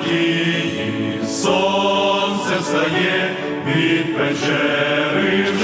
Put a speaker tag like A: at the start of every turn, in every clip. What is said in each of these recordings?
A: надії, сонце встає від печери.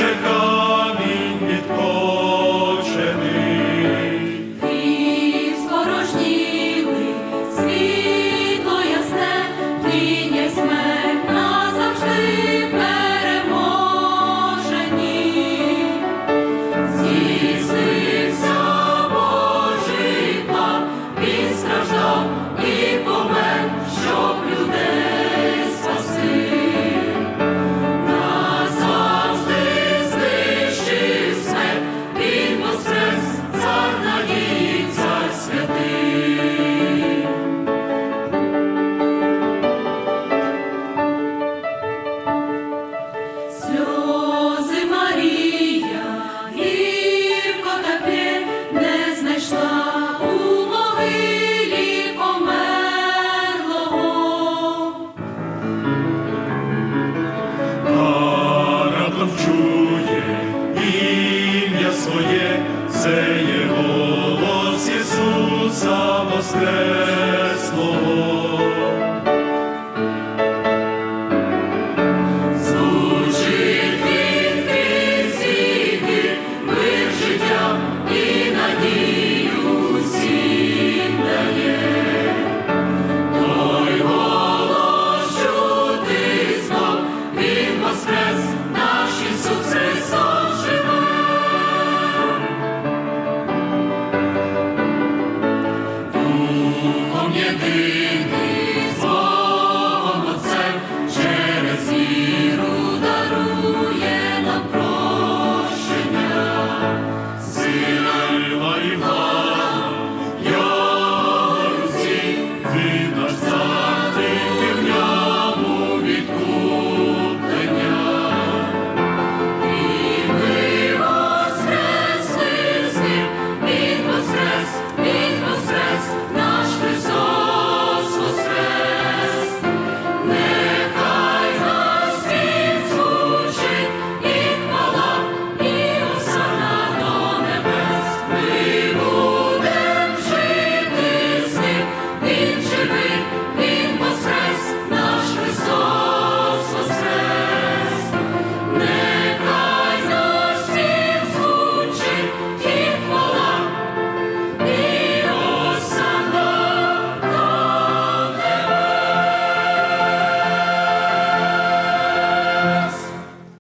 A: Та раптом чує ім'я своє, це є.
B: be.